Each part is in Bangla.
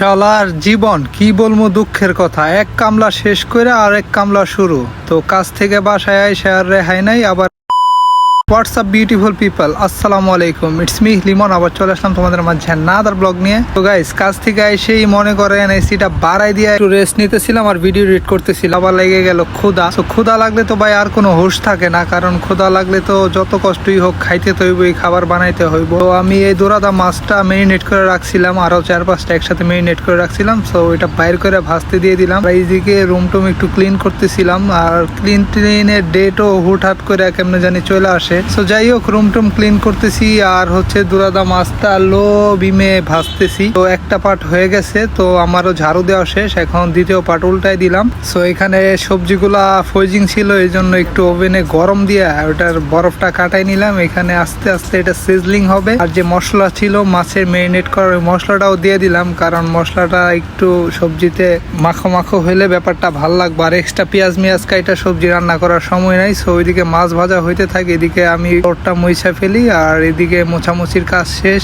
শালার জীবন, কি বলব দুঃখের কথা। এক কামলা শেষ করে আর এক কামলা শুরু। তো কাজ থেকে বাসায় আইসে আর রেহাই নাই, আবার হোয়াটসঅ্যাপ বিউটিফুল পিপল আসসালামু আলাইকুম ইটস মি লিমন আবার চলে আসলাম তোমাদের মাঝে নাদার ব্লগ নিয়ে। তো গাইস কাজ থেকে এসেই মনে করেন এসিটা বাড়াই দিয়ে একটু রেস্ট নিতেছিলাম আর ভিডিও এডিট করতেছিলাম। আবার লেগে গেল ক্ষুদা তো ক্ষুদা লাগলে তো ভাই আর কোনো হোশ থাকে না, কারণ ক্ষুদা লাগলে তো যত কষ্টই হোক খাইতে তো হইবই, খাবার বানাইতে হইব। তো আমি এই দোরাদা মাছটা মেরিনেট করে রাখছিলাম, আরও চার পাঁচটা একসাথে মেরিনেট করে রাখছিলাম। তো এটা বাইর করে ভাজতে দিয়ে দিলাম। এইদিকে রুম টুম একটু ক্লিন করতেছিলাম। আর ক্লিন ক্লিনের ডেটও হুটহাট করে কেমনে জানি চলে আসে। তো যাই হোক রুম টুম ক্লিন করতেছি আর হচ্ছে দুরাদা মাছটা লো বিমে ভাজতেছি। তো একটা পার্ট হয়ে গেছে, তো আমারও ঝাড়ু দেওয়া শেষ। এখন দ্বিতীয় পার্ট উল্টাই দিলাম। সো এখানে সবজিগুলা ফ্রোজিং ছিল এই জন্য একটু ওভেনে গরম দিয়ে ওটার বরফটা কাটাই নিলাম। এখানে আস্তে আস্তে এটা সিজলিং হবে। আর যে মশলা ছিল মাছের মেরিনেট করার ওই মশলাটাও দিয়ে দিলাম, কারণ মশলাটা একটু সবজিতে মাখো মাখো হইলে ব্যাপারটা ভালো লাগবে। আর এক্সট্রা পেঁয়াজ মিয়াজ কাইটা সবজি রান্না করার সময় নাই। সো ওইদিকে মাছ ভাজা হইতে থাকে, এদিকে আমি ওরটা মুইছা ফেলি আর এদিকে মোছামুছির কাজ শেষ।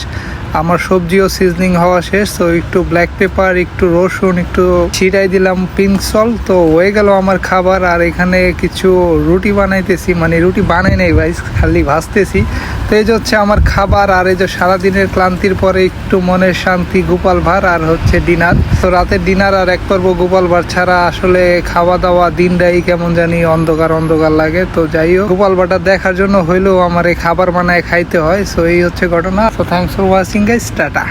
আমার সবজিও সিজনিং হওয়া শেষ, তো একটু ব্ল্যাক পেপার একটু রসুন, একটু ছিটাই দিলাম পিঙ্ক সল তো হয়ে গেল আমার খাবার। আর এখানে কিছু রুটি বানাইতেছি মানে রুটি বানাই নাই ভাই, খালি ভাজতেছি। তো এই যে হচ্ছে আমার খাবার, আর এই যে সারাদিনের ক্লান্তির পরে একটু মনের শান্তি, গোপাল ভার আর হচ্ছে ডিনার। তো রাতের ডিনার আর এক পর্ব গোপাল ভার ছাড়া আসলে খাওয়া দাওয়া দিনটাই কেমন জানি অন্ধকার অন্ধকার লাগে। তো যাই হোক, গোপাল ভাটা দেখার জন্য হইলেও আমার এই খাবার বানায় খাইতে হয়। সো এই হচ্ছে ঘটনা। তো thanks for watching guys tata